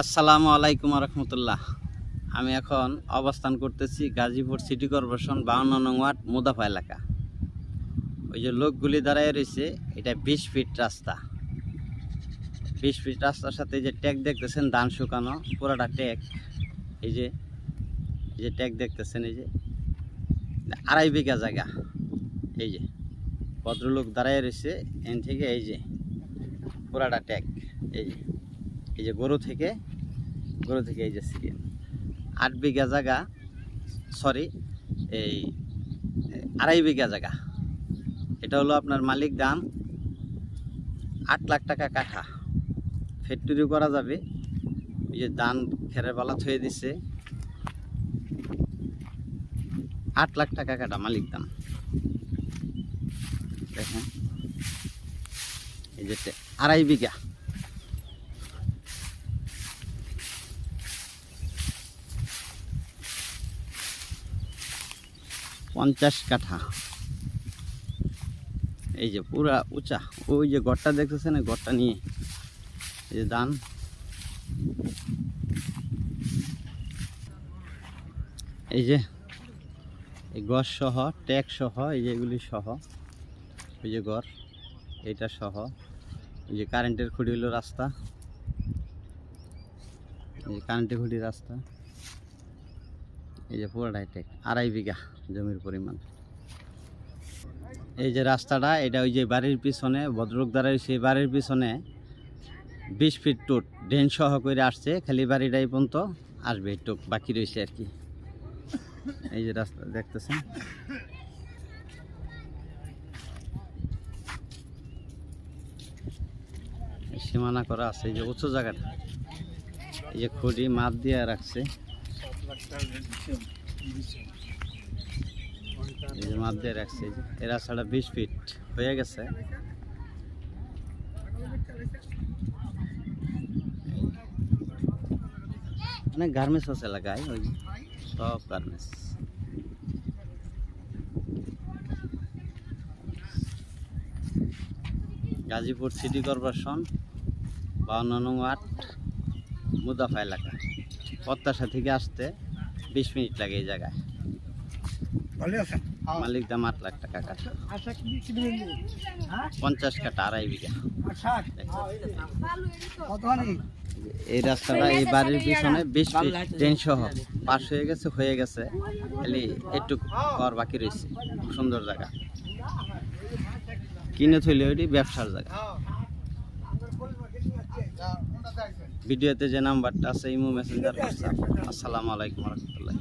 আসসালামু আলাইকুম রহমতুল্লাহ আমি এখন অবস্থান করতেছি গাজীপুর সিটি কর্পোরেশন বাউন্ন নং ওয়ার্ড মুদাফা এলাকা। ওই যে লোকগুলি দাঁড়ায় রয়েছে, এটা বিশ ফিট রাস্তা। বিশ ফিট রাস্তার সাথে যে ট্যাগ দেখতেছেন, ধান শুকানো, পুরাটা ট্যাগ। এই যে এই যে ট্যাগ দেখতেছেন, এই যে, আড়াই বিঘা জায়গা। এই যে, ভদ্রলোক দাঁড়ায় রয়েছে, এন থেকে এই যে, পুরাটা ট্যাগ। এই যে এই যে গরু থেকে গরু থেকে এই যে সিরিয়াল। আট বিঘা জায়গা সরি এই, আড়াই বিঘা জায়গা। এটা হলো আপনার মালিক দাম আট লাখ টাকা কাঠা। ফ্যাক্টরি করা যাবে। এই যে ধান খেরের পালা থয়ে দিছে। আট লাখ টাকা কাটা মালিক দাম। দেখেন। এই যে আড়াই বিঘা। পঞ্চাশ কাঠা। এই যে পুরা উঁচা। ওই যে গড়টা দেখতেছেন গড়টা নিয়ে এই যে ধান এই যে এই গড় সহ, ট্যাগ সহ, এই যে এগুলি সহ, ওই যে গড়, এইটা সহ এই যে কারেন্টের খুঁড়ি হলো রাস্তা, এই যে কারেন্টের খুঁড়ি রাস্তা। এই যে পুরোটাই টেক আড়াই বিঘা জমির পরিমাণ। এই যে রাস্তাটা, এটা ওই যে বাড়ির পিছনে, ভদ্রলোক দ্বারাই সেই বাড়ির পিছনে বিশ ফিট টুট, ড্রেন সহ করে আসছে, খালি বাড়িটাই পর্যন্ত আসবে টুক বাকি রয়েছে আর কি। এই যে রাস্তা, দেখতেছেন? সীমানা করা আছে, এই যে উঁচু জায়গাটা। এই যে খুঁড়ি মাপ দিয়ে রাখছে। এই যে মাপ দিয়ে রাখছে। এই যে এ বিশ ফিট হয়ে গেছে। অনেক গার্মেন্টস আছে এলাকায় ওই সব গার্মেন্টস গাজীপুর সিটি কর্পোরেশন বাউন্ন নং ওয়ার্ড, মুদাফা এলাকা। প্রত্যাশা থেকে আসতে বিশ মিনিট লাগে এই জায়গায়। মালিক দাম আট লাখ টাকা পঞ্চাশ কাঠা আড়াই বিঘা। এই রাস্তাটা এই বাড়ির পিছনে বিশ ফিট ট্রেন সহ পাশ হয়ে গেছে হয়ে গেছে। খালি একটু ঘর বাকি রয়েছে। সুন্দর জায়গা। কিনে থইলে ওইটি ব্যবসার জায়গা। ভিডিওতে যে নাম্বারটা আছে ইমো মেসেঞ্জার হোয়াটসঅ্যাপ আসসালামু আলাইকুম রহমতুল্লাহ।